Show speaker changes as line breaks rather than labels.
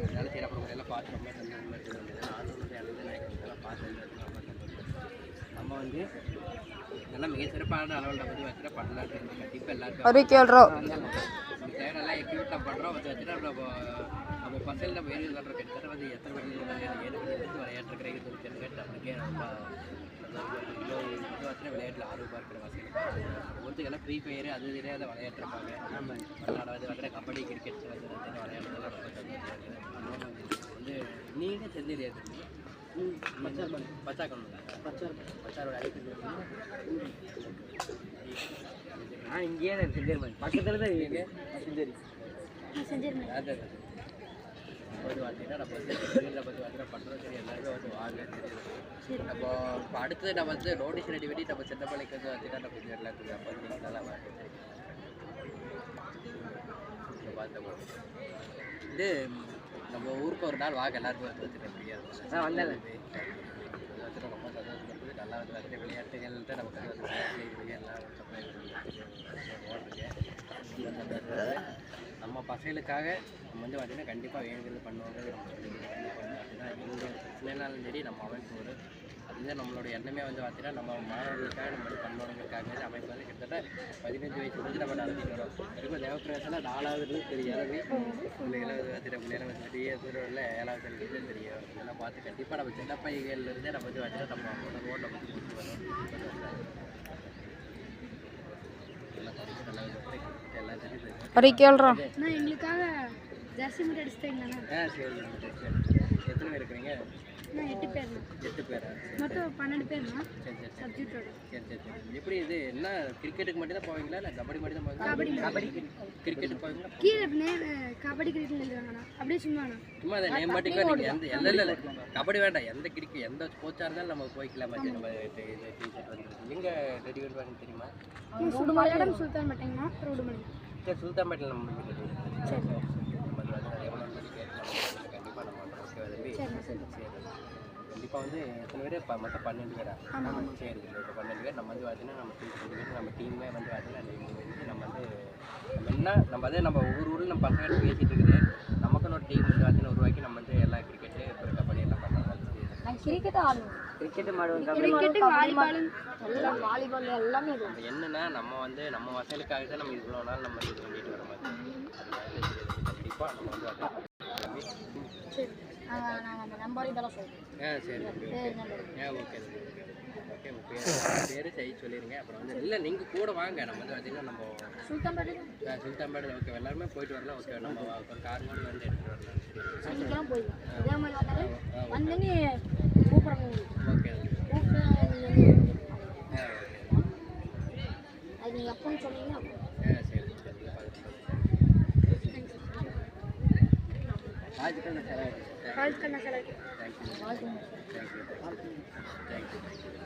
அதனால சரி அப்புறம் எல்லாம் பார்த்து ரொம்ப சந்தோஷமாக இருக்குது நானும் வந்து எழுத இதெல்லாம் பார்த்து நம்ம வந்து இதெல்லாம் மிக சிறப்பான அளவில் பற்றி வச்சுட்டு பண்ணலான்னு கண்டிப்பாக எல்லாருக்கும்
அறிக்கைள்றோ
தேடெல்லாம் எக்யூட்டாக பண்ணுறோம் வந்து வச்சுட்டு நம்ம நம்ம பசங்க நம்ம ஏரியா விளாட்றோம் கிட்டத்தட்ட வந்து எத்தனை மணி ஏழு மணி வந்து விளையாட்டுருக்கிறீங்க சொல்லி கேட்டு அதுக்கே ரொம்ப இவ்வளோ விளையாட்டில் ஆர்வமாக இருக்கிற வசதி ஒருத்தருக்கெல்லாம் ஃப்ரீ ஃபயர் அது இதிலே தெரியாத விளையாட்டுருப்பாங்க விளையாடுறது வந்து கபடி கிரிக்கெட் வந்து நீங்கள் தெரிஞ்சது சந்தோஷமா இருக்கு. வந்து நீங்கள் செஞ்சிருயாது பச்சாக்கணும் பச்சாரோட அழைப்பு
நான் இங்கேயே தான் செஞ்சேன் பக்கத்தில் தான் இருக்கு செஞ்சேரி
அதான் பார்த்தீங்கன்னா நம்ம வந்து பற்றி பார்த்தீங்கன்னா பண்ணுறோம் சரி எல்லாருமே வந்து வாங்க. சரி நம்ம இப்போ அடுத்தது நம்ம வந்து நோட்டீஸ் ரெடி பண்ணி நம்ம சின்ன பிள்ளைக்கு வந்து பார்த்தீங்கன்னா நம்ம இது எல்லாத்துக்கும் அப்போ வந்து நீங்கள் நல்லா வாங்க. இது நம்ம ஊருக்கு ஒரு நாள் வாங்க. எல்லாருமே வந்து வச்சுட்டு முடியாது
ஆ, வந்தேன்.
வச்சுட்டு ரொம்ப சந்தோஷப்படுது நல்லா வந்து வந்து விளையாட்டுகள்ட்டு நமக்கு வந்து எல்லாம் ஓடுறீங்க நம்ம பசங்களுக்காக நம்ம வந்து பார்த்திங்கன்னா கண்டிப்பாக வேணுங்கிறது பண்ணுவாங்கிறது நம்ம சொல்லிக்கிறோம் கண்டிப்பாக வந்து சரி நம்ம அமைப்பு ஒரு அதுதான் நம்மளோட எண்ணமே வந்து பார்த்திங்கன்னா நம்ம மாணவர்களுக்காக நம்ம வந்து அமைப்பு வந்து கிட்டத்தட்ட பதினஞ்சு வயசு வந்து நம்ம நடத்திட்டு வரோம். இருக்கும் தேவப்பிரதேசத்தில் நாலாவது தெரியாது இல்லை ஏழாவது பார்த்தீங்கன்னா ஏழாவது பெரிய தூரம் ஏழாவது கல்விக்கு தெரியும் இதெல்லாம் பார்த்து கண்டிப்பாக நம்ம சின்ன பையன்லேருந்தே நம்ம வந்து பார்த்திங்கன்னா நம்ம உணர்வோடு நம்ம கொண்டு வரோம். எல்லாம் படிச்சு நல்லா எல்லாம்
நான் எங்களுக்காக ஜெர்சி மட்டும் அடிச்சிட்டீங்கண்ணா
ஆ சரி சரி, சரி எத்தனை பேர் இருக்கிறீங்க?
நான் எட்டு பேர்ண்ணா
எட்டு பேரா?
மொத்தம் பன்னெண்டு
சரி
சப்ஜெக்டோட
சரி. சரி சரி எப்படி இது? என்ன கிரிக்கெட்டுக்கு மட்டும் தான் போவீங்களா? இல்லை கபடி மட்டும் தான் போவீங்களா? கபடி கிரிக்கெட்டுக்கு போவீங்களா?
கீழே நே கபடி கிரிக்கெட் எழுதுறாங்கண்ணா அப்படியே சும்மாண்ணா
சும்மா அதை நேம் மட்டும் நீங்கள் எந்த எந்த இல்லை இல்லை கபடி வேண்டாம். எந்த கிரிக்கெட் எந்த ஸ்போர்ட்ஸாக இருந்தாலும் நம்ம போய்க்கலாம். மச்சி நம்ம இது டிஷர்ட் வந்து எங்கே ரெடி பண்ணுவாங்க தெரியுமா?
சுடுமலையிடம் சுல்தான் மாட்டேங்கண்ணா ரோடுமலை
சரி சுல்தான்பேட்டில் நம்ம சரி. நம்ம கண்டிப்பாக நம்ம வந்து ஓகே தம்பி கண்டிப்பாக வந்து எத்தனை பேர் இப்போ மொத்தம் பன்னெண்டு பேரா? சரி இப்போ பன்னெண்டு பேர். நம்ம வந்து பார்த்தீங்கன்னா நம்ம டீம் ரெண்டு பேர் நம்ம டீமே வந்து பார்த்தீங்கன்னா நம்ம வந்து நம்ம என்ன நம்ம அதே நம்ம ஒவ்வொரு ஊரில் நம்ம பசங்க பேசிகிட்டு இருக்குது. நமக்குன்னு ஒரு டீம் வந்து பார்த்தீங்கன்னா உருவாக்கி நம்ம வந்து எல்லா கிரிக்கெட்டு அப்புறம் கபடி எல்லாம் பண்ணலாம்
கிரிக்கெட் ஆடணும்
கிரிக்கெட் மாடுவோம்
கிரிக்கெட்டு வாலிபால்
எல்லாம் வாலிபால் எல்லாமே
இப்போ என்னன்னா நம்ம வந்து நம்ம வசதிக்காக தான் நம்ம இவ்வளோ நாள் நம்ம இது பண்ணிட்டு வர மாதிரி. கண்டிப்பாக நம்ம வந்து அதை தம்பி.
நாங்கள் அந்த நம்பர் இதெல்லாம் சொல்லுவோம்
ஆ சரி ஓகே ஓகே. ஓகே ஓகே பேர் சரி சொல்லிடுங்க அப்புறம் வந்து இல்லை நீங்கள் கூட வாங்க. நம்ம வந்து பார்த்தீங்கன்னா நம்ம
சுல்தான்பேட்டை.
ஆ, ஓகே. எல்லாருமே போயிட்டு வரலாம். ஓகே நம்ம கார் மாதிரி வந்து எடுத்துகிட்டு வரலாம்.
சனிக்கெல்லாம் போயிடலாம். இதே மாதிரி வந்தாலும் வந்தேன்னு கூப்பிட்றாங்க
ஓகே
கூப்பிட்டு
ஆ ஓகே
அது நீங்கள் எப்போன்னு சொன்னீங்கன்னா
ஆ சரி சரி Rajkanna sir
Rajkanna sir
thank you thank you thank you